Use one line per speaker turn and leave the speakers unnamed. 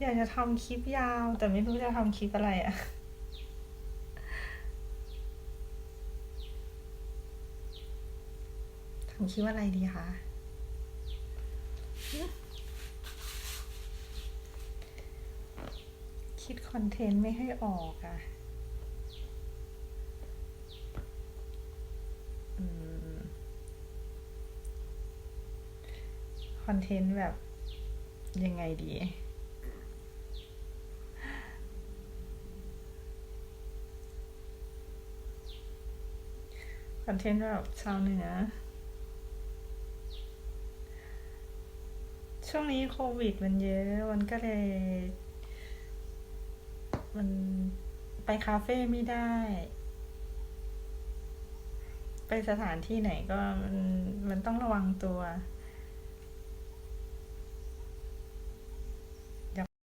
อยากจะทำคลิปยาว แต่ไม่รู้จะทำคลิปอะไรอะทำคลิปอะไรดีคะคิดคอนเทนต์ไม่ให้ออกอะคอนเทนต์แบบยังไงดี คอนเทนต์แบบชาวเหนือ ช่วงนี้โควิดมันเยอะ มันก็เลย มันไปคาเฟ่ไม่ได้ ไปสถานที่ไหนก็มันมันต้องระวังตัว